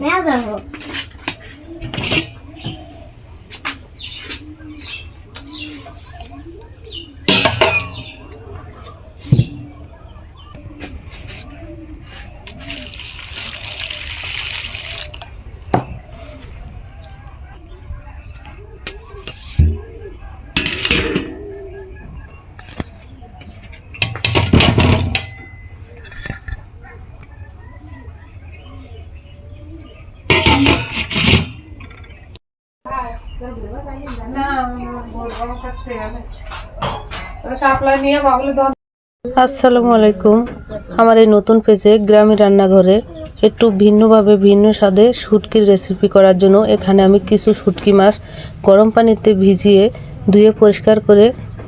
Now the hook. আসসালামু আলাইকুম। আমার এই নতুন পেজে গ্রামীণ রান্নাঘরে একটু ভিন্নভাবে ভিন্ন স্বাদে শুটকির রেসিপি করার জন্য এখানে আমি কিছু শুটকি মাছ গরম পানিতে ভিজিয়ে ধুয়ে পরিষ্কার করে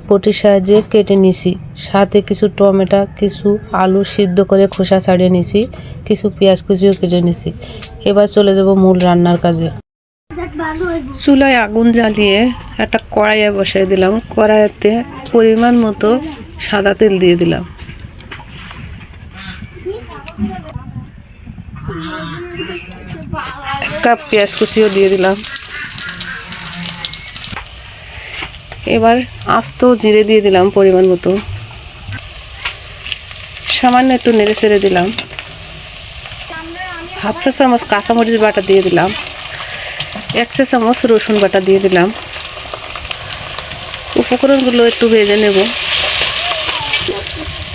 পটির সাহায্যে কেটে নিছি। সাথে কিছু টমেটো, কিছু আলু সিদ্ধ করে খোসা ছাড়িয়ে নিছি, কিছু পেঁয়াজ কুচিও কেটে নিছি। এবার চলে যাব মূল রান্নার কাজে। চুলায় আগুন জ্বালিয়ে একটা কড়াইয়ে বসাই দিলাম। কড়াইতে পরিমাণ মতো সাদা তেল দিয়ে দিলাম। এক কাপ পেঁয়াজ কুচিও দিয়ে দিলাম। এবার আস্ত জিরে দিয়ে দিলাম পরিমাণ মতো। সামান্য একটু নেড়ে ছেড়ে দিলাম। হাফ চা চামচ কাঁচামরিচ বাটা দিয়ে দিলাম। এক চা চামচ রসুন বাটা দিয়ে দিলাম। উপকরণগুলো একটু ভেজে নেব।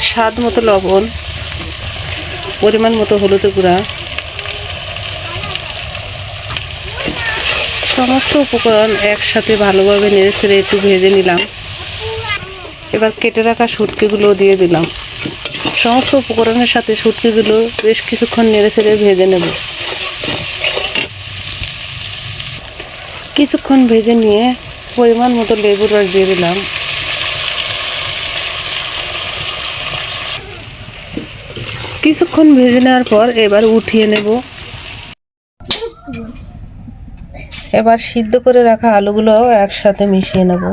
স্বাদ মতো লবণ, পরিমাণ মতো হলুদের গুঁড়া। সমস্ত উপকরণ একসাথে ভালোভাবে নেড়ে ছেড়ে একটু ভেজে নিলাম। এবার কেটে রাখা শুটকিগুলো দিয়ে দিলাম। সমস্ত উপকরণের সাথে শুটকিগুলো বেশ কিছুক্ষণ নেড়ে ছেড়ে ভেজে নেব। কিছুক্ষণ ভেজে নিয়ে পরিমাণ মতো লেবুর রস দিয়ে দিলাম। কিছুক্ষণ ভেজে নেওয়ার পর এবার উঠিয়ে নেব। এবার সিদ্ধ করে রাখা আলুগুলো একসাথে মিশিয়ে নেব।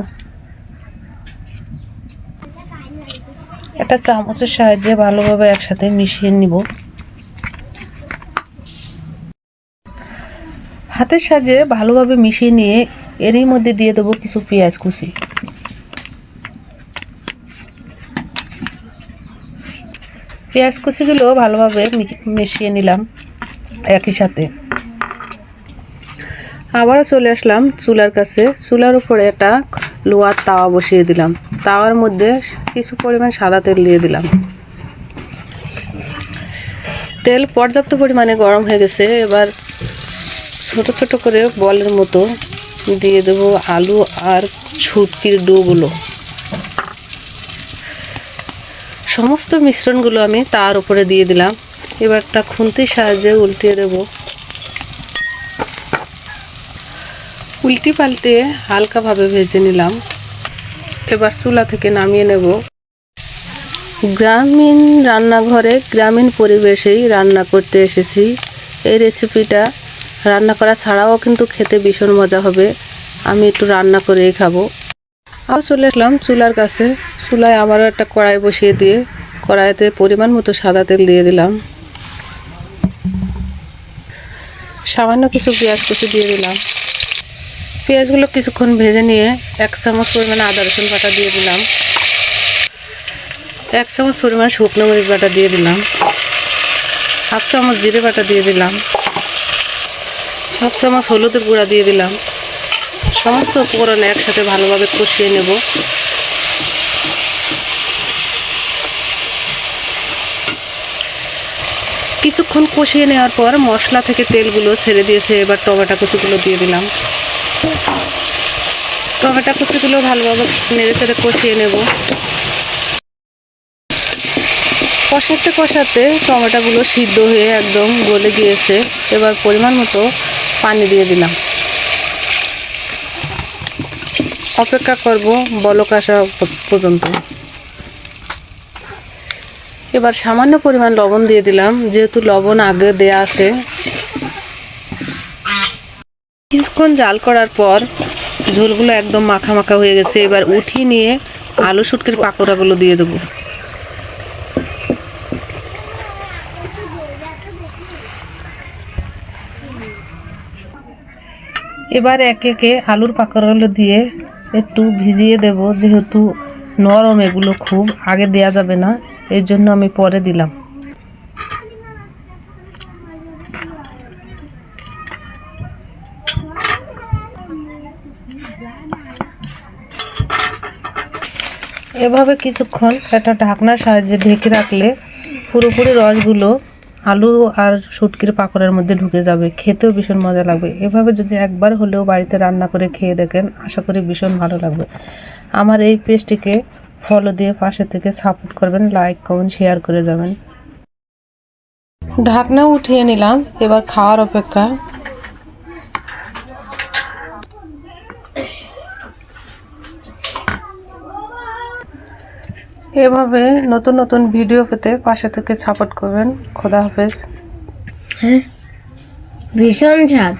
একটা চামচের সাহায্যে ভালোভাবে একসাথে মিশিয়ে নিব। হাতের সাহায্যে ভালোভাবে মিশিয়ে নিয়ে এরই মধ্যে দিয়ে দেবো কিছু পেঁয়াজ কুচি। পেঁয়াজ কুচিগুলো ভালোভাবে মিশিয়ে নিলাম একই সাথে। আবারও চলে আসলাম চুলার কাছে। চুলার উপরে একটা লোহার তাওয়া বসিয়ে দিলাম। তাওয়ার মধ্যে কিছু পরিমাণ সাদা তেল দিয়ে দিলাম। তেল পর্যাপ্ত পরিমাণে গরম হয়ে গেছে। এবার ছোট ছোট করে বলের মতো দিয়ে দেবো আলু আর ছুটকির ডোগুলো। সমস্ত মিশ্রণগুলো আমি তার উপরে দিয়ে দিলাম। এবার একটা খুন্তির সাহায্যে উল্টিয়ে দেব। উল্টি পাল্টে হালকাভাবে ভেজে নিলাম। এবার চুলা থেকে নামিয়ে নেব। গ্রামীণ রান্নাঘরে গ্রামীণ পরিবেশেই রান্না করতে এসেছি। এই রেসিপিটা রান্না করা ছাড়াও কিন্তু খেতে ভীষণ মজা হবে। আমি একটু রান্না করেই খাব। আর চলে আসলাম চুলার কাছে। চুলায় আবারও একটা কড়াই বসিয়ে দিয়ে কড়াইতে পরিমাণ মতো সাদা তেল দিয়ে দিলাম। সামান্য কিছু পেঁয়াজ কুচি দিয়ে দিলাম। পেঁয়াজগুলো কিছুক্ষণ ভেজে নিয়ে এক চামচ পরিমাণ আদা রসুন বাটা দিয়ে দিলাম। এক চামচ পরিমাণ শুকনো মরিচ বাটা দিয়ে দিলাম। হাফ চামচ জিরে বাটা দিয়ে দিলাম। হাফ চামচ হলুদের গুঁড়া দিয়ে দিলাম। সমস্ত উপকরণ একসাথে ভালোভাবে কষিয়ে নেব। কিছুক্ষণ কষিয়ে নেওয়ার পর মশলা থেকে তেলগুলো ছেড়ে দিয়েছে, এবার টমেটো কুচিগুলো দিয়ে দিলাম। টমেটো কুচিগুলো ভালোভাবে নেড়ে চেড়ে কষিয়ে নেব। কষাতে কষাতে টমেটোগুলো সিদ্ধ হয়ে একদম গলে গিয়েছে। এবার পরিমাণ মতো পানি দিয়ে দিলাম। অপেক্ষা করব বলক আসা পর্যন্ত। এবার সামান্য পরিমাণ লবণ দিয়ে দিলাম, যেহেতু লবণ আগে দেয়া আছে। কিছুক্ষণ জাল করার পর ঝোলগুলো একদম মাখা মাখা হয়ে গেছে। এবার উঠিয়ে নিয়ে আলু শুটকির পাকোড়াগুলো দিয়ে দেবো। এবার একে একে আলুর পাকড়গুলো দিয়ে একটু ভিজিয়ে দেব, যেহেতু নরম এগুলো খুব, আগে দেয়া যাবে না, এর জন্য আমি পরে দিলাম। এভাবে কিছুক্ষণ একটা ঢাকনার সাহায্যে ঢেকে রাখলে পুরোপুরি রসগুলো আলু আর শুটকির পাকড়ের মধ্যে ঢুকে যাবে। খেতেও ভীষণ মজা লাগবে। এভাবে যদি একবার হলেও বাড়িতে রান্না করে খেয়ে দেখেন, আশা করি ভীষণ ভালো লাগবে। আমার এই পেস্টটিকে ফলো দিয়ে পাশে থেকে সাপোর্ট করবেন লাইক কমেন্ট শেয়ার করে যাবেন। ঢাকনা উঠিয়ে নিলাম। এবার খাওয়ার অপেক্ষা এভাবে নতুন নতুন ভিডিও পেতে পাশে থেকে সাপোর্ট করবেন। খোদা হাফেজ। হ্যাঁ? ভীষণ স্বাদ